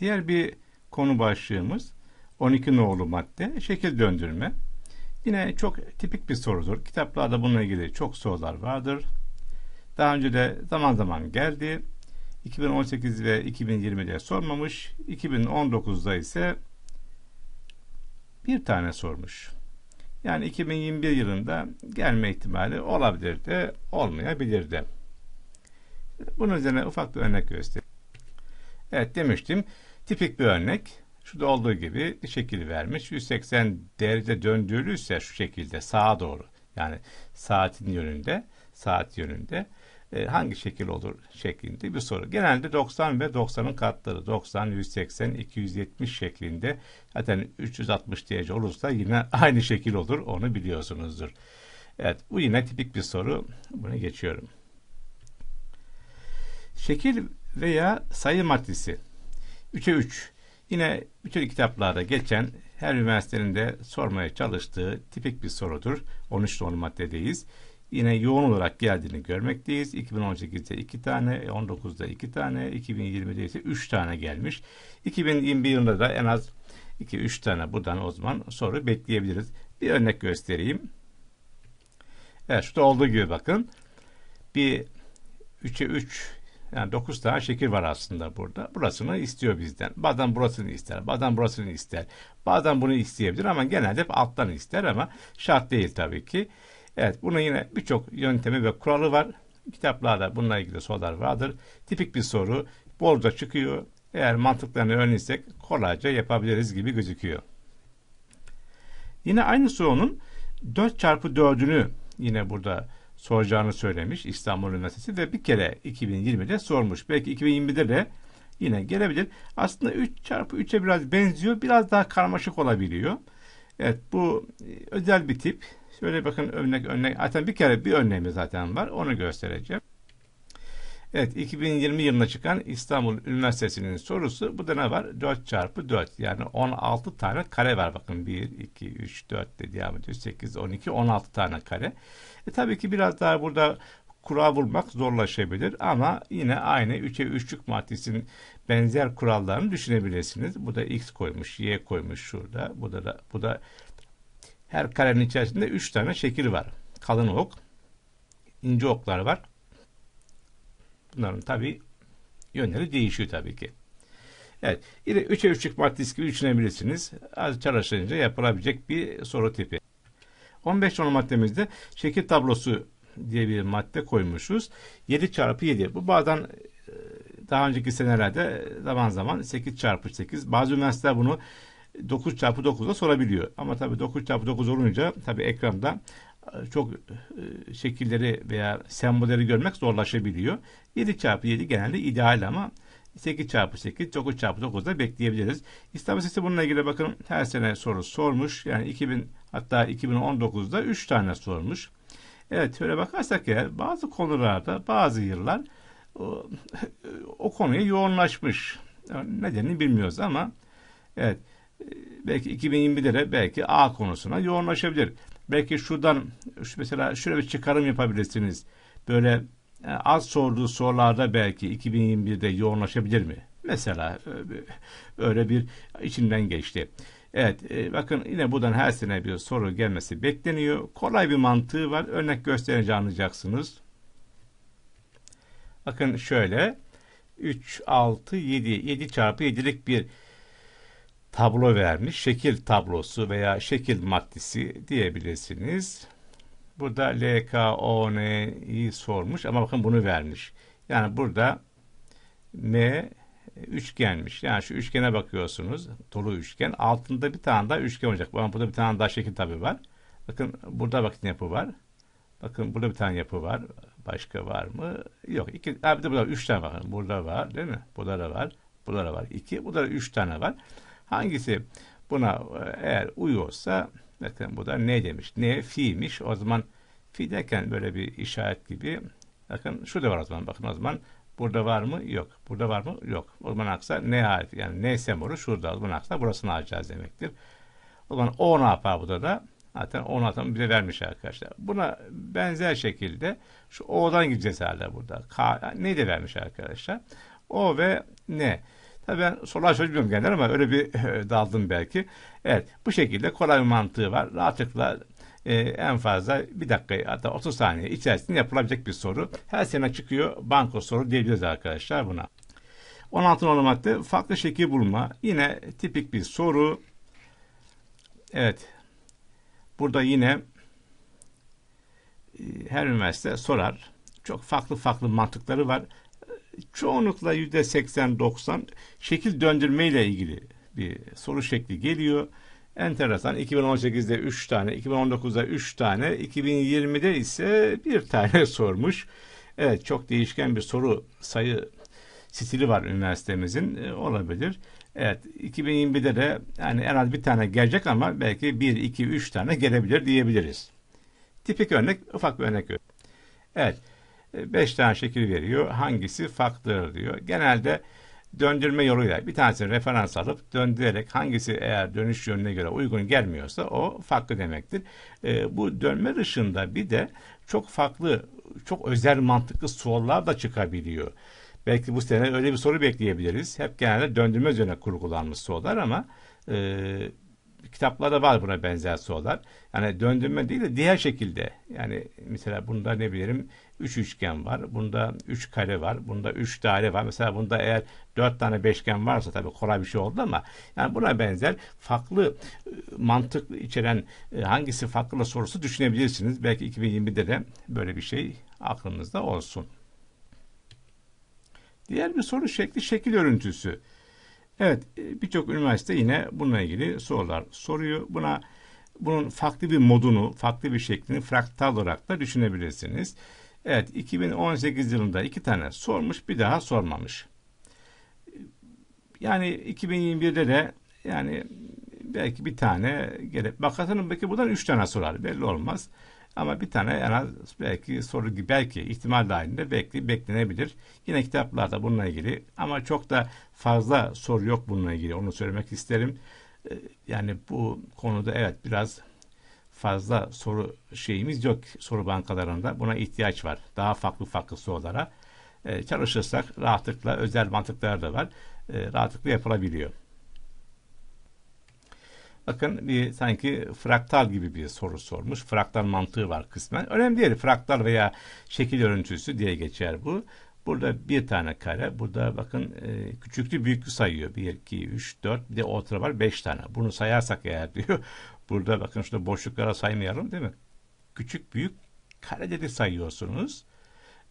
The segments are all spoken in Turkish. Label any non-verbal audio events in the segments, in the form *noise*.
Diğer bir konu başlığımız 12 nolu madde şekil döndürme. Yine çok tipik bir sorudur. Kitaplarda bununla ilgili çok sorular vardır. Daha önce de zaman zaman geldi. 2018 ve 2020'de sormamış. 2019'da ise bir tane sormuş. Yani 2021 yılında gelme ihtimali olabilir de olmayabilir de. Bunun üzerine ufak bir örnek göstereyim. Evet demiştim. Tipik bir örnek. Şurada olduğu gibi şekil vermiş. 180 derece döndürülürse şu şekilde sağa doğru. Yani saatin yönünde, saat yönünde e, hangi şekil olur şeklinde bir soru. Genelde 90 ve 90'ın katları 90, 180, 270 şeklinde zaten 360 derece olursa yine *laughs* aynı şekil olur onu biliyorsunuzdur. Evet bu yine tipik bir soru. Bunu geçiyorum. Şekil veya sayı maddesi 3'e 3 yine bütün kitaplarda geçen her üniversitenin de sormaya çalıştığı tipik bir sorudur. 13 nolu maddedeyiz. Yine yoğun olarak geldiğini görmekteyiz. 2018'de 2 tane, 19'da 2 tane, 2020'de ise 3 tane gelmiş. 2021 yılında da en az 2-3 tane buradan o zaman soru bekleyebiliriz. Bir örnek göstereyim. Evet şurada olduğu gibi bakın. Bir 3'e 3 yani 9 tane şekil var aslında burada. Burasını istiyor bizden. Bazen burasını ister, bazen burasını ister. Bazen bunu isteyebilir ama genelde hep alttan ister ama şart değil tabii ki. Evet bunun yine birçok yöntemi ve kuralı var. Kitaplarda bununla ilgili sorular vardır. Tipik bir soru. Bolca çıkıyor. Eğer mantıklarını öğrenirsek kolayca yapabiliriz gibi gözüküyor. Yine aynı sorunun 4 çarpı 4'ünü yine burada soracağını söylemiş İstanbul Üniversitesi ve bir kere 2020'de sormuş. Belki 2021'de de yine gelebilir. Aslında 3 çarpı 3'e biraz benziyor. Biraz daha karmaşık olabiliyor. Evet bu özel bir tip. Şöyle bakın örnek örnek. Zaten bir kere bir örneğimiz zaten var. Onu göstereceğim. Evet 2020 yılına çıkan İstanbul Üniversitesi'nin sorusu. Bu da ne var? 4 çarpı 4 yani 16 tane kare var. Bakın 1, 2, 3, 4 de devam ediyor. 8, 12, 16 tane kare. E, tabii ki biraz daha burada kural bulmak zorlaşabilir ama yine aynı 3'e 3'lük matrisinin benzer kurallarını düşünebilirsiniz. Bu da x koymuş, y koymuş şurada. Bu da bu da her karenin içerisinde 3 tane şekil var. Kalın ok, ince oklar var. Bunların tabi yönleri değişiyor tabii ki. Evet. Yine 3'e 3'lük matris gibi düşünebilirsiniz. Az çalışınca yapılabilecek bir soru tipi. 15 nolu maddemizde şekil tablosu diye bir madde koymuşuz. 7 çarpı 7. Bu bazen e, daha önceki senelerde zaman zaman 8 çarpı 8. Bazı üniversiteler bunu 9 çarpı 9'da sorabiliyor. Ama tabii 9 çarpı 9 olunca tabii ekranda çok e, şekilleri veya sembolleri görmek zorlaşabiliyor. 7 çarpı 7 genelde ideal ama 8 çarpı 8, 9 çarpı 9'da bekleyebiliriz. İstanbul Sesi bununla ilgili bakın her sene soru sormuş. Yani 2000 hatta 2019'da 3 tane sormuş. Evet şöyle bakarsak eğer bazı konularda bazı yıllar o, *laughs* o konuya yoğunlaşmış. Yani nedenini bilmiyoruz ama evet belki 2021'de de belki A konusuna yoğunlaşabilir. Belki şuradan şu mesela şöyle bir çıkarım yapabilirsiniz. Böyle e, az sorduğu sorularda belki 2021'de yoğunlaşabilir mi? Mesela e, öyle bir içinden geçti. Evet e, bakın yine buradan her sene bir soru gelmesi bekleniyor. Kolay bir mantığı var. Örnek gösterince anlayacaksınız. Bakın şöyle 3, 6, 7, 7 çarpı 7'lik bir tablo vermiş. Şekil tablosu veya şekil maddesi diyebilirsiniz. Burada LKON'yi sormuş ama bakın bunu vermiş. Yani burada M üçgenmiş. Yani şu üçgene bakıyorsunuz. Dolu üçgen. Altında bir tane daha üçgen olacak. Ama burada bir tane daha şekil tabi var. Bakın burada bakın yapı var. Bakın burada bir tane yapı var. Başka var mı? Yok. İki, abi de burada üç tane var. Burada var değil mi? Burada da var. Burada da var. İki. Burada da üç tane var. Hangisi buna e, eğer uyuyorsa bakın bu da ne demiş? Ne fi'miş. O zaman fi derken böyle bir işaret gibi. Bakın şurada var o zaman. Bakın o zaman burada var mı? Yok. Burada var mı? Yok. O zaman aksa ne harfi yani ne sembolü şurada. O zaman aksa burasını alacağız demektir. O zaman o ne yapar burada da? Zaten 10 atımı bize vermiş arkadaşlar. Buna benzer şekilde şu O'dan gideceğiz hala burada. K, ne de vermiş arkadaşlar. O ve ne. Tabii ben sorular çözmüyorum genelde ama öyle bir daldım belki. Evet bu şekilde kolay bir mantığı var. Rahatlıkla e, en fazla bir dakika hatta 30 saniye içerisinde yapılabilecek bir soru. Her sene çıkıyor banko soru diyebiliriz arkadaşlar buna. 16 numaralı madde farklı şekil bulma. Yine tipik bir soru. Evet. Burada yine e, her üniversite sorar. Çok farklı farklı mantıkları var. Çoğunlukla %80-90 şekil döndürme ile ilgili bir soru şekli geliyor. Enteresan. 2018'de 3 tane, 2019'da 3 tane, 2020'de ise bir tane *laughs* sormuş. Evet çok değişken bir soru sayı stili var üniversitemizin. E, olabilir. Evet 2021'de de yani en az bir tane gelecek ama belki 1, 2, 3 tane gelebilir diyebiliriz. Tipik örnek, ufak bir örnek. Evet 5 tane şekil veriyor. Hangisi farklıdır diyor. Genelde döndürme yoluyla bir tanesini referans alıp döndürerek hangisi eğer dönüş yönüne göre uygun gelmiyorsa o farklı demektir. E, bu dönme dışında bir de çok farklı, çok özel mantıklı sorular da çıkabiliyor. Belki bu sene öyle bir soru bekleyebiliriz. Hep genelde döndürme üzerine kurgulanmış sorular ama e, kitaplarda var buna benzer sorular. Yani döndürme değil de diğer şekilde. Yani mesela bunda ne bilirim 3 üçgen var. Bunda 3 kare var. Bunda 3 daire var. Mesela bunda eğer 4 tane beşgen varsa tabii kolay bir şey oldu ama yani buna benzer farklı e, mantık içeren e, hangisi farklı sorusu düşünebilirsiniz. Belki 2020'de de böyle bir şey aklınızda olsun. Diğer bir soru şekli şekil örüntüsü. Evet e, birçok üniversite yine bununla ilgili sorular soruyor. Buna bunun farklı bir modunu, farklı bir şeklini fraktal olarak da düşünebilirsiniz. Evet 2018 yılında iki tane sormuş bir daha sormamış. Yani 2021'de de yani belki bir tane gelip bakarsanız belki buradan üç tane sorar belli olmaz. Ama bir tane en az belki soru gibi belki ihtimal dahilinde belki beklenebilir. Yine kitaplarda bununla ilgili ama çok da fazla soru yok bununla ilgili onu söylemek isterim. Ee, yani bu konuda evet biraz fazla soru şeyimiz yok soru bankalarında. Buna ihtiyaç var. Daha farklı farklı sorulara. Ee, çalışırsak rahatlıkla özel mantıklar da var. Ee, rahatlıkla yapılabiliyor. Bakın bir sanki fraktal gibi bir soru sormuş. Fraktal mantığı var kısmen. Önemli değil. Fraktal veya şekil örüntüsü diye geçer bu. Burada bir tane kare. Burada bakın e, küçüklü büyüklü sayıyor. 1, 2, 3, 4. Bir de ortada var 5 tane. Bunu sayarsak eğer *laughs* diyor. Burada bakın şurada boşluklara saymayalım değil mi? Küçük büyük kare dedi sayıyorsunuz.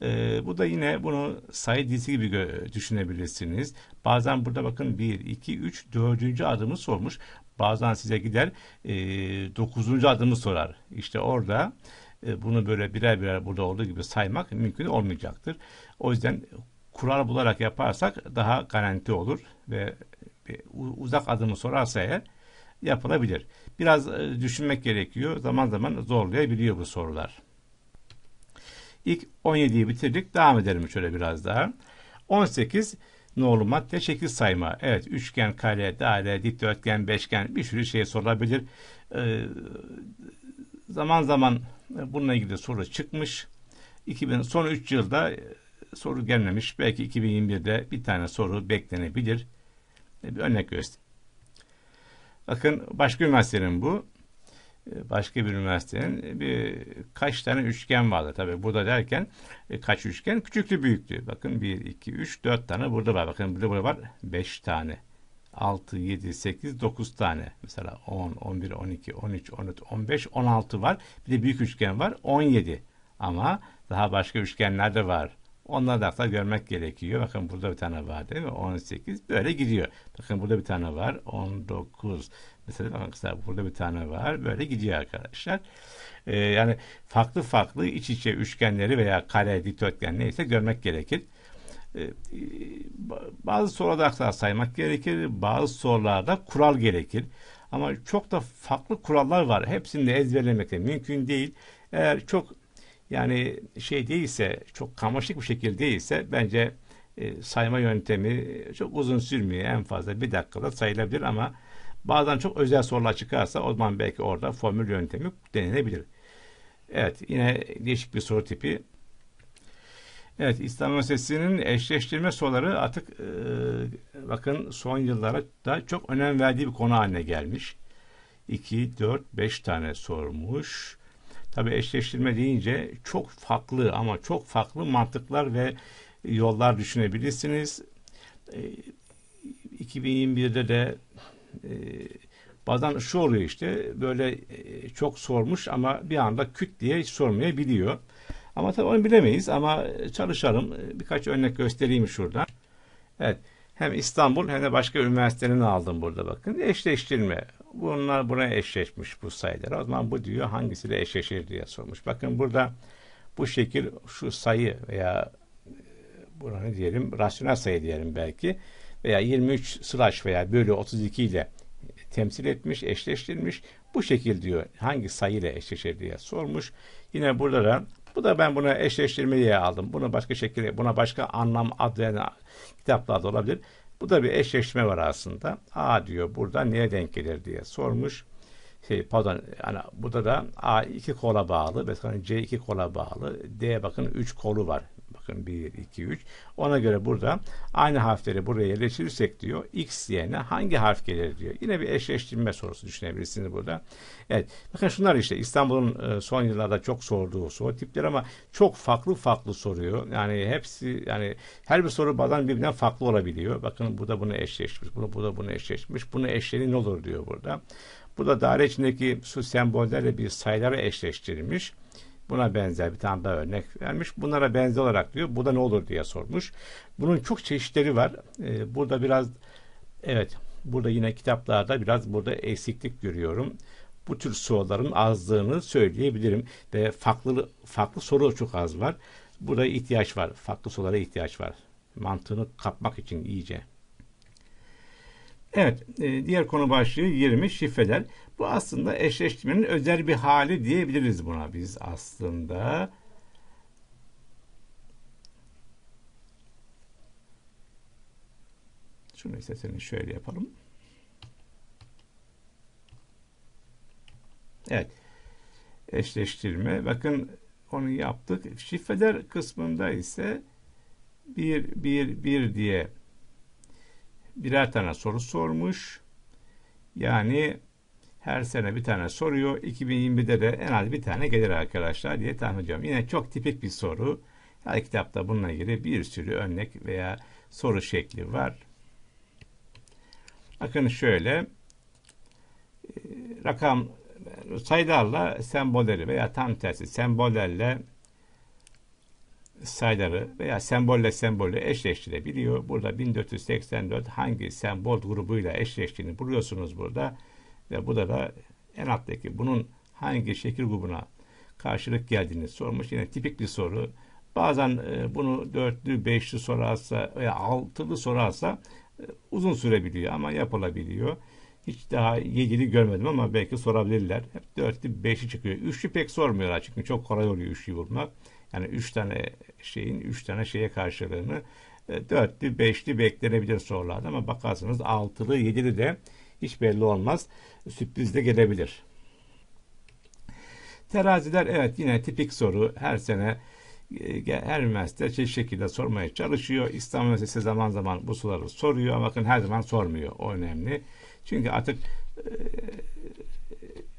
E, bu da yine bunu sayı dizisi gibi düşünebilirsiniz. Bazen burada bakın 1, 2, 3, 4. adımı sormuş. Bazen size gider e, 9. adımı sorar. İşte orada e, bunu böyle birer birer burada olduğu gibi saymak mümkün olmayacaktır. O yüzden kural bularak yaparsak daha garanti olur ve uzak adımı sorarsa eğer yapılabilir. Biraz e, düşünmek gerekiyor. Zaman zaman zorlayabiliyor bu sorular. İlk 17'yi bitirdik. Devam edelim şöyle biraz daha. 18 nolu madde şekil sayma. Evet üçgen, kare, daire, dikdörtgen, beşgen bir sürü şey sorulabilir. Ee, zaman zaman bununla ilgili soru çıkmış. 2000 son 3 yılda e, soru gelmemiş. Belki 2021'de bir tane soru beklenebilir. E, bir örnek göstereyim. Bakın başka üniversitenin bu. E, başka bir üniversitenin bir kaç tane üçgen vardı. Tabi burada derken kaç üçgen? Küçüklü büyüklü. Bakın 1, 2, 3, 4 tane burada var. Bakın burada, burada var 5 tane. 6, 7, 8, 9 tane. Mesela 10, 11, 12, 13, 14, 15, 16 var. Bir de büyük üçgen var 17. Ama daha başka üçgenler de var. Onları da görmek gerekiyor. Bakın burada bir tane var değil mi? 18. Böyle gidiyor. Bakın burada bir tane var. 19. Mesela bakın mesela burada bir tane var. Böyle gidiyor arkadaşlar. Ee, yani farklı farklı iç içe üçgenleri veya kare, dikdörtgen neyse görmek gerekir. Ee, bazı sorularda saymak gerekir. Bazı sorularda kural gerekir. Ama çok da farklı kurallar var. Hepsini de ezberlemek de mümkün değil. Eğer çok yani şey değilse, çok karmaşık bir şekilde değilse bence e, sayma yöntemi çok uzun sürmüyor. En fazla bir dakikada sayılabilir ama bazen çok özel sorular çıkarsa o zaman belki orada formül yöntemi denenebilir. Evet yine değişik bir soru tipi. Evet, İslam Üniversitesi'nin eşleştirme soruları artık e, bakın son yıllara da çok önem verdiği bir konu haline gelmiş. 2, 4, 5 tane sormuş. Tabi eşleştirme deyince çok farklı ama çok farklı mantıklar ve yollar düşünebilirsiniz. E, 2021'de de e, bazen şu oluyor işte böyle e, çok sormuş ama bir anda küt diye hiç sormayabiliyor. Ama tabii onu bilemeyiz ama çalışalım. Birkaç örnek göstereyim şurada. Evet. Hem İstanbul hem de başka üniversitenin aldım burada bakın. Eşleştirme. Bunlar buraya eşleşmiş bu sayılar. O zaman bu diyor hangisiyle eşleşir diye sormuş. Bakın burada bu şekil şu sayı veya buna ne diyelim rasyonel sayı diyelim belki veya 23 slash veya bölü 32 ile temsil etmiş, eşleştirmiş. Bu şekil diyor hangi sayı ile eşleşir diye sormuş. Yine burada da bu da ben buna eşleştirme diye aldım. Bunu başka şekilde, buna başka anlam ad veren kitaplarda olabilir. Bu da bir eşleştirme var aslında. A diyor burada neye denk gelir diye sormuş. Şey, pardon, yani burada da A iki kola bağlı, mesela C iki kola bağlı, D bakın üç kolu var. Bakın 1, 2, 3. Ona göre burada aynı harfleri buraya yerleştirirsek diyor x yerine hangi harf gelir diyor. Yine bir eşleştirme sorusu düşünebilirsiniz burada. Evet. Bakın şunlar işte İstanbul'un e, son yıllarda çok sorduğu soru tipleri ama çok farklı farklı soruyor. Yani hepsi yani her bir soru bazen birbirinden farklı olabiliyor. Bakın bu da bunu eşleşmiş. Bunu bu da bunu eşleşmiş. Bunu eşleri ne olur diyor burada. Bu da daire içindeki su sembollerle bir sayıları eşleştirilmiş. Buna benzer bir tane daha örnek vermiş. Bunlara benzer olarak diyor. Bu da ne olur diye sormuş. Bunun çok çeşitleri var. Ee, burada biraz evet burada yine kitaplarda biraz burada eksiklik görüyorum. Bu tür soruların azlığını söyleyebilirim ve farklı farklı soru çok az var. Burada ihtiyaç var. Farklı sorulara ihtiyaç var. Mantığını kapmak için iyice. Evet, e, diğer konu başlığı 20 şifreler. Bu aslında eşleştirmenin özel bir hali diyebiliriz buna biz aslında. Şunu isterseniz şöyle yapalım. Evet. Eşleştirme. Bakın onu yaptık. Şifreler kısmında ise 1 1 1 diye birer tane soru sormuş. Yani her sene bir tane soruyor. 2020'de de en az bir tane gelir arkadaşlar diye tahmin ediyorum. Yine çok tipik bir soru. Her kitapta bununla ilgili bir sürü örnek veya soru şekli var. Bakın şöyle e, rakam sayılarla sembolleri veya tam tersi sembollerle sayıları veya sembolle sembolle eşleştirebiliyor. Burada 1484 hangi sembol grubuyla eşleştiğini buluyorsunuz burada. Ve bu da en alttaki bunun hangi şekil grubuna karşılık geldiğini sormuş. Yine tipik bir soru. Bazen e, bunu dörtlü, beşli sorarsa veya altılı sorarsa e, uzun sürebiliyor ama yapılabiliyor. Hiç daha yedili görmedim ama belki sorabilirler. Hep dörtlü, beşli çıkıyor. Üçlü pek sormuyorlar çünkü çok kolay oluyor üçlü bulmak. Yani üç tane şeyin üç tane şeye karşılığını e, dörtlü, beşli beklenebilir sorularda ama bakarsınız altılı, yedili de hiç belli olmaz. Sürpriz de gelebilir. Teraziler evet yine tipik soru. Her sene e, her üniversite çeşitli şekilde sormaya çalışıyor. İstanbul Üniversitesi zaman zaman bu soruları soruyor bakın her zaman sormuyor. O önemli. Çünkü artık e,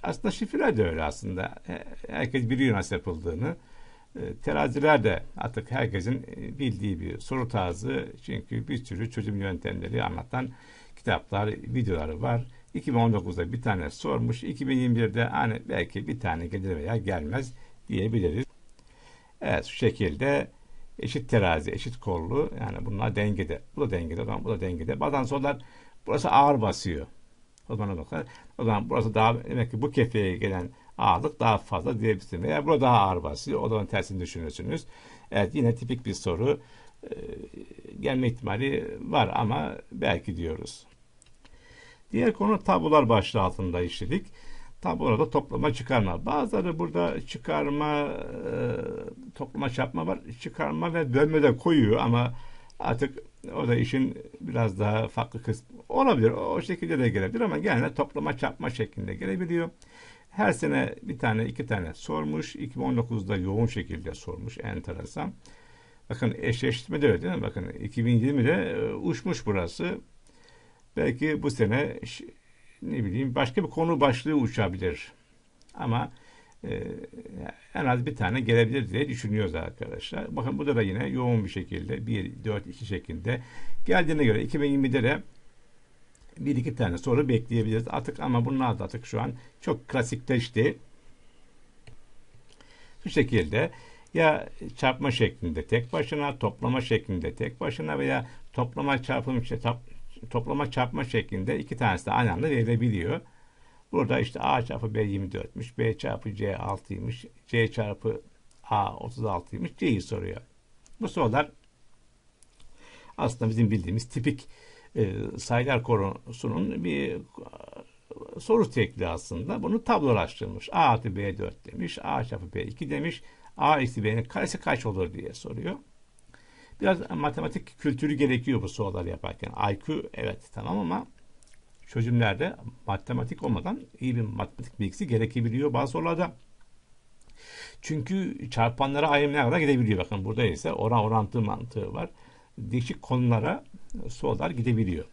aslında şifreler de öyle aslında. Herkes biliyor nasıl yapıldığını. E, teraziler de artık herkesin bildiği bir soru tarzı. Çünkü bir sürü çözüm yöntemleri anlatan kitaplar, videoları var. 2019'da bir tane sormuş. 2021'de hani belki bir tane gelir veya gelmez diyebiliriz. Evet şu şekilde eşit terazi, eşit kollu yani bunlar dengede. Bu da dengede, o bu da dengede. Bazen sorular burası ağır basıyor. O zaman bakar. O zaman burası daha demek ki bu kefeye gelen ağırlık daha fazla diyebilirsiniz. Veya burada daha ağır basıyor. O zaman tersini düşünürsünüz. Evet yine tipik bir soru. Ee, gelme ihtimali var ama belki diyoruz. Diğer konu tabular başlığı altında işledik. Tabularda toplama çıkarma. Bazıları burada çıkarma, e, toplama çarpma var. Çıkarma ve bölme de koyuyor ama artık o da işin biraz daha farklı kısmı olabilir. O şekilde de gelebilir ama genelde toplama çarpma şeklinde gelebiliyor. Her sene bir tane iki tane sormuş. 2019'da yoğun şekilde sormuş. Enteresan. Bakın eşleştirme de öyle değil mi? Bakın 2020'de e, uçmuş burası. Belki bu sene ne bileyim başka bir konu başlığı uçabilir. Ama e, en az bir tane gelebilir diye düşünüyoruz arkadaşlar. Bakın burada da yine yoğun bir şekilde 1, 4, 2 şeklinde geldiğine göre 2020'de de bir iki tane soru bekleyebiliriz artık ama bunlar da artık şu an çok klasikleşti. Bu şekilde ya çarpma şeklinde tek başına, toplama şeklinde tek başına veya toplama çarpım toplama çarpma şeklinde iki tanesi de aynı anda verilebiliyor. Burada işte A çarpı B 24'müş, B çarpı C 6'ymış, C çarpı A 36'ymış, C'yi soruyor. Bu sorular aslında bizim bildiğimiz tipik e, sayılar konusunun bir e, soru tekli aslında. Bunu tablolaştırmış. A artı B 4 demiş, A çarpı B 2 demiş, A eksi B'nin karesi kaç olur diye soruyor. Biraz matematik kültürü gerekiyor bu sorular yaparken. IQ evet tamam ama çözümlerde matematik olmadan iyi bir matematik bilgisi gerekebiliyor bazı sorularda. Çünkü çarpanlara ayrımına kadar gidebiliyor. Bakın burada ise oran orantı mantığı var. Değişik konulara sorular gidebiliyor.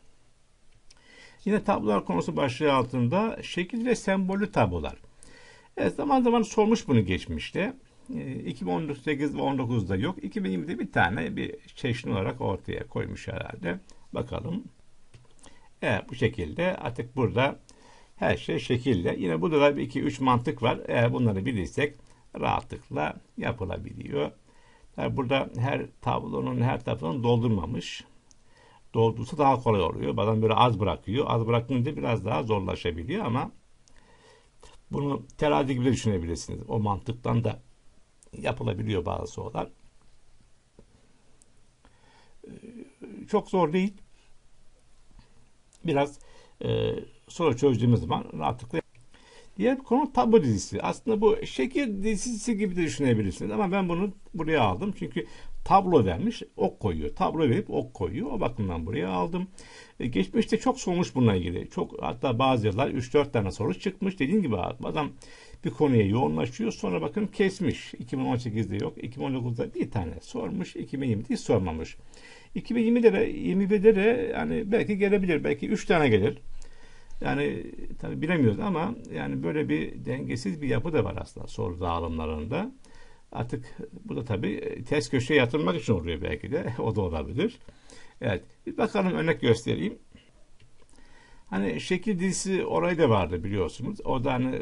Yine tablolar konusu başlığı altında şekil ve sembollü tablolar. Evet zaman zaman sormuş bunu geçmişte. 2018 ve 19'da yok. 2020'de bir tane bir çeşit olarak ortaya koymuş herhalde. Bakalım. Evet bu şekilde artık burada her şey şekilde. Yine burada da 2-3 mantık var. Eğer bunları bilirsek rahatlıkla yapılabiliyor. Burada her tablonun her tarafını doldurmamış. Doldursa daha kolay oluyor. Bazen böyle az bırakıyor. Az bırakınca biraz daha zorlaşabiliyor ama bunu terazi gibi de düşünebilirsiniz. O mantıktan da yapılabiliyor bazı sorular. Ee, çok zor değil. Biraz e, soru çözdüğümüz zaman rahatlıkla Diğer konu tablo dizisi. Aslında bu şekil dizisi gibi de düşünebilirsiniz ama ben bunu buraya aldım. Çünkü tablo vermiş, ok koyuyor. Tablo verip ok koyuyor. O bakımdan buraya aldım. E, geçmişte çok sormuş bununla ilgili. Çok hatta bazı yıllar 3-4 tane soru çıkmış. Dediğim gibi adam bir konuya yoğunlaşıyor. Sonra bakın kesmiş. 2018'de yok. 2019'da bir tane sormuş. 2020'de hiç sormamış. 2020'de de 21'de de yani belki gelebilir. Belki 3 tane gelir. Yani tabi bilemiyoruz ama yani böyle bir dengesiz bir yapı da var aslında soru dağılımlarında. Artık bu da tabi ters köşeye yatırmak için oluyor belki de. *laughs* o da olabilir. Evet. Bir bakalım örnek göstereyim. Hani şekil dizisi orayı da vardı biliyorsunuz. O da hani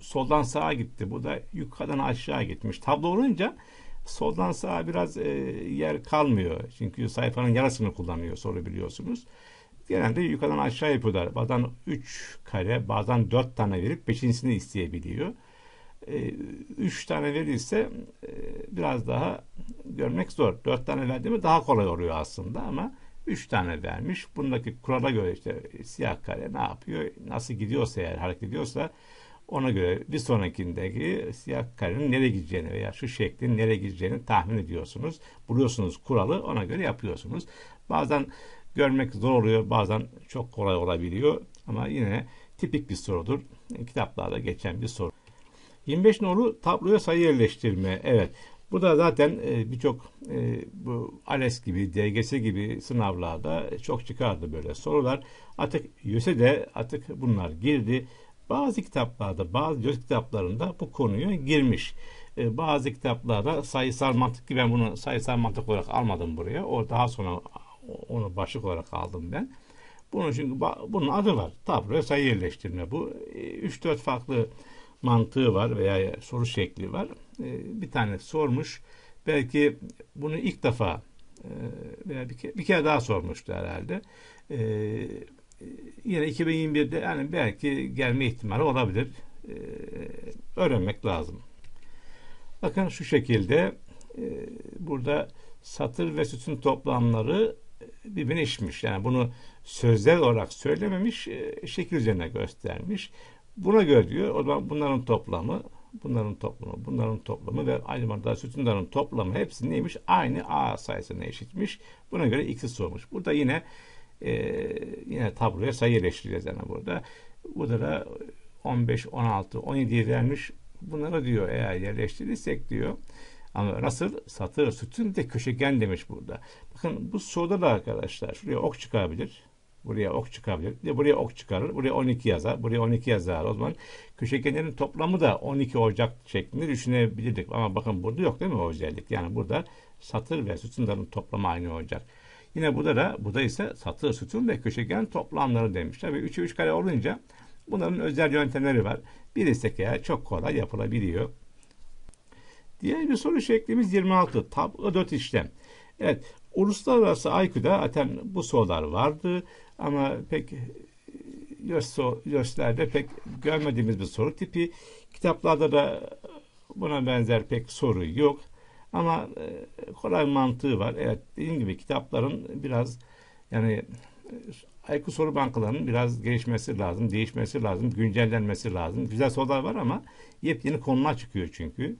soldan sağa gitti. Bu da yukarıdan aşağı gitmiş. Tablo olunca soldan sağa biraz e, yer kalmıyor. Çünkü sayfanın yarısını kullanıyor soru biliyorsunuz. Genelde yukarıdan aşağı yapıyorlar. Bazen 3 kare, bazen 4 tane verip 5.sini isteyebiliyor. 3 e, tane verirse e, biraz daha görmek zor. 4 tane verdi mi daha kolay oluyor aslında ama 3 tane vermiş. Bundaki kurala göre işte siyah kare ne yapıyor? Nasıl gidiyorsa eğer hareket ediyorsa ona göre bir sonrakindeki siyah karenin nereye gideceğini veya şu şeklin nereye gideceğini tahmin ediyorsunuz. Buluyorsunuz kuralı ona göre yapıyorsunuz. Bazen görmek zor oluyor. Bazen çok kolay olabiliyor. Ama yine tipik bir sorudur. Kitaplarda geçen bir soru. 25 nolu tabloya sayı yerleştirme. Evet. Bu da zaten e, birçok e, bu ALES gibi, DGS gibi sınavlarda çok çıkardı böyle sorular. Artık YÖS'e artık bunlar girdi. Bazı kitaplarda, bazı YÖS kitaplarında bu konuya girmiş. E, bazı kitaplarda sayısal mantık ki ben bunu sayısal mantık olarak almadım buraya. O daha sonra onu başlık olarak aldım ben. Bunun çünkü bunun adı var. Tabloya sayı yerleştirme. Bu 3-4 e, farklı mantığı var veya soru şekli var. E, bir tane sormuş. Belki bunu ilk defa e, veya bir kere, bir kere daha sormuştu herhalde. Yine 2021'de yani belki gelme ihtimali olabilir. Öğrenmek lazım. Bakın şu şekilde burada satır ve sütun toplamları birbirine işmiş. Yani bunu sözler olarak söylememiş, e, şekil üzerine göstermiş. Buna göre diyor, o zaman bunların toplamı, bunların toplamı, bunların toplamı ve aynı zamanda sütunların toplamı hepsi neymiş? Aynı A sayısına eşitmiş. Buna göre x'i sormuş. Burada yine e, yine tabloya sayı yerleştireceğiz yani burada. Burada da 15, 16, 17 vermiş. Bunları diyor eğer yerleştirirsek diyor Ama nasıl? Satır, sütun de köşegen demiş burada. Bakın bu soruda da arkadaşlar şuraya ok çıkabilir. Buraya ok çıkabilir. De buraya ok çıkarır. Buraya 12 yazar. Buraya 12 yazar. O zaman köşegenlerin toplamı da 12 olacak şeklinde düşünebilirdik. Ama bakın burada yok değil mi o özellik? Yani burada satır ve sütunların toplamı aynı olacak. Yine burada da burada ise satır, sütun ve köşegen toplamları demiş. Tabii 3'e 3 kare olunca bunların özel yöntemleri var. Bir istek eğer çok kolay yapılabiliyor. Diğer bir soru şeklimiz 26. Tablo 4 işlem. Evet, uluslararası IQ'da zaten bu sorular vardı ama pek YÖS'lerde pek görmediğimiz bir soru tipi. Kitaplarda da buna benzer pek soru yok. Ama e, kolay mantığı var. Evet dediğim gibi kitapların biraz yani IQ soru bankalarının biraz gelişmesi lazım, değişmesi lazım, güncellenmesi lazım. Güzel sorular var ama yepyeni konular çıkıyor çünkü.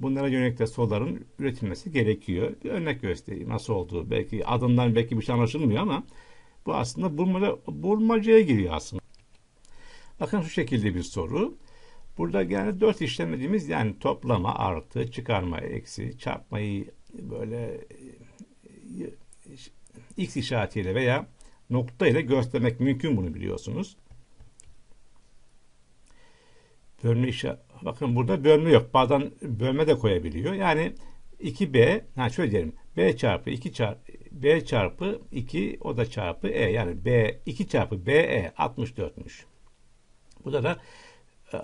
Bunlara yönelik de soruların üretilmesi gerekiyor. Bir örnek göstereyim nasıl olduğu. Belki adından belki bir şey anlaşılmıyor ama bu aslında bulmaca, bulmacaya giriyor aslında. Bakın şu şekilde bir soru. Burada yani dört işlemediğimiz yani toplama artı, çıkarma eksi, çarpmayı böyle e, x işaretiyle veya nokta ile göstermek mümkün bunu biliyorsunuz. Bölme işe bakın burada bölme yok. Bazen bölme de koyabiliyor. Yani 2b ha şöyle diyelim. b çarpı 2 çarpı b çarpı 2 o da çarpı e yani b 2 çarpı be 64'müş. Burada da e,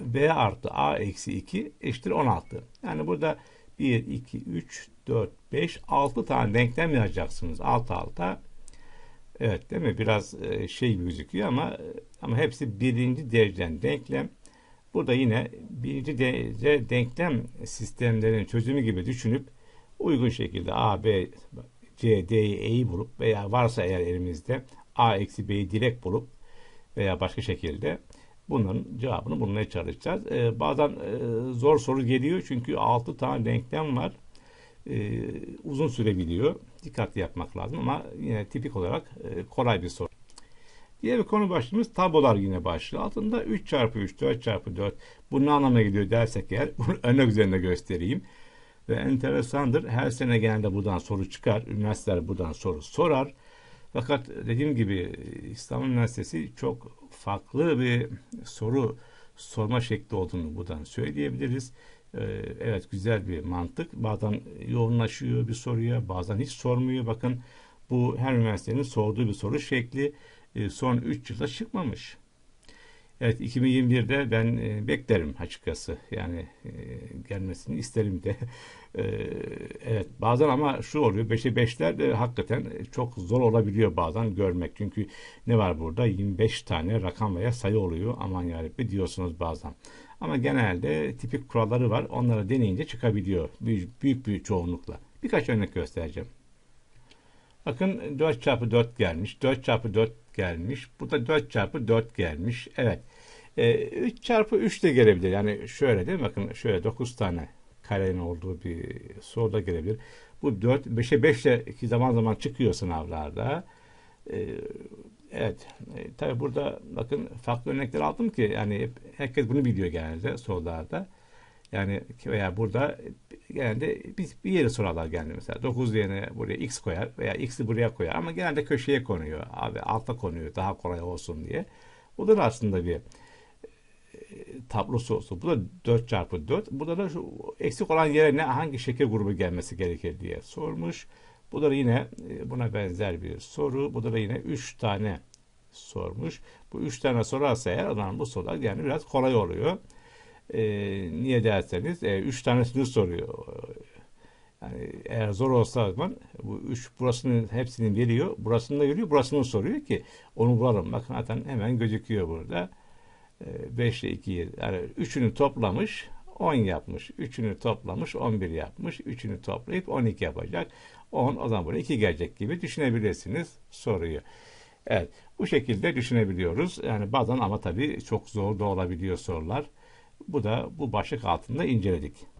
b artı a eksi 2 eşittir 16. Yani burada 1, 2, 3, 4, 5, 6 tane denklem yazacaksınız. Alt alta. Evet değil mi? Biraz e, şey gözüküyor ama ama hepsi birinci dereceden denklem. Burada yine birinci derece denklem sistemlerinin çözümü gibi düşünüp uygun şekilde A, B, C, D'yi, E'yi bulup veya varsa eğer elimizde A eksi B'yi direkt bulup veya başka şekilde bunların cevabını bulmaya çalışacağız. Ee, bazen e, zor soru geliyor çünkü 6 tane denklem var. Ee, uzun sürebiliyor. Dikkatli yapmak lazım ama yine tipik olarak e, kolay bir soru. Diğer bir konu başlığımız tablolar yine başlığı. Altında 3 çarpı 3, 4 çarpı 4. Bu ne anlamına geliyor dersek eğer *laughs* bunu örnek üzerinde göstereyim. Ve enteresandır. Her sene genelde buradan soru çıkar. Üniversiteler buradan soru sorar. Fakat dediğim gibi İstanbul Üniversitesi çok farklı bir soru sorma şekli olduğunu buradan söyleyebiliriz. Ee, evet güzel bir mantık. Bazen yoğunlaşıyor bir soruya, bazen hiç sormuyor. Bakın bu her üniversitenin sorduğu bir soru şekli e, son 3 yılda çıkmamış. Evet 2021'de ben e, beklerim açıkçası. Yani e, gelmesini isterim de. *laughs* evet bazen ama şu oluyor 5'e 5'ler de hakikaten çok zor olabiliyor bazen görmek. Çünkü ne var burada? 25 tane rakam veya sayı oluyor. Aman yarabbi diyorsunuz bazen. Ama genelde tipik kuralları var. Onları deneyince çıkabiliyor. Büyük, büyük bir çoğunlukla. Birkaç örnek göstereceğim. Bakın 4 çarpı 4 gelmiş. 4 çarpı 4 gelmiş. Bu da 4 çarpı 4 gelmiş. Evet. E, 3 çarpı 3 de gelebilir. Yani şöyle değil mi? Bakın şöyle 9 tane karenin olduğu bir soruda gelebilir. Bu 4, 5'e 5 de zaman zaman çıkıyor sınavlarda. E, evet. E, tabi burada bakın farklı örnekler aldım ki yani herkes bunu biliyor genelde sorularda. Yani veya burada genelde biz bir yere sorarlar genelde mesela 9 yerine buraya x koyar veya x'i buraya koyar ama genelde köşeye konuyor. Abi alta konuyor daha kolay olsun diye. Bu da aslında bir e, tablosu olsun. Bu da 4 çarpı 4. Burada da şu eksik olan yere ne hangi şekil grubu gelmesi gerekir diye sormuş. Bu da yine e, buna benzer bir soru. Bu da yine 3 tane sormuş. Bu 3 tane sorarsa eğer adam bu sorular yani biraz kolay oluyor. E, niye derseniz e, üç tanesini soruyor. Yani eğer zor olsa zaman bu üç burasının hepsini veriyor. Burasını da veriyor. Burasını soruyor ki onu bulalım. Bakın zaten hemen gözüküyor burada. 5 ile 2'yi yani üçünü toplamış 10 yapmış. Üçünü toplamış 11 yapmış. Üçünü toplayıp 12 yapacak. 10 o zaman buraya 2 gelecek gibi düşünebilirsiniz soruyu. Evet bu şekilde düşünebiliyoruz. Yani bazen ama tabii çok zor da olabiliyor sorular. Bu da bu başlık altında inceledik.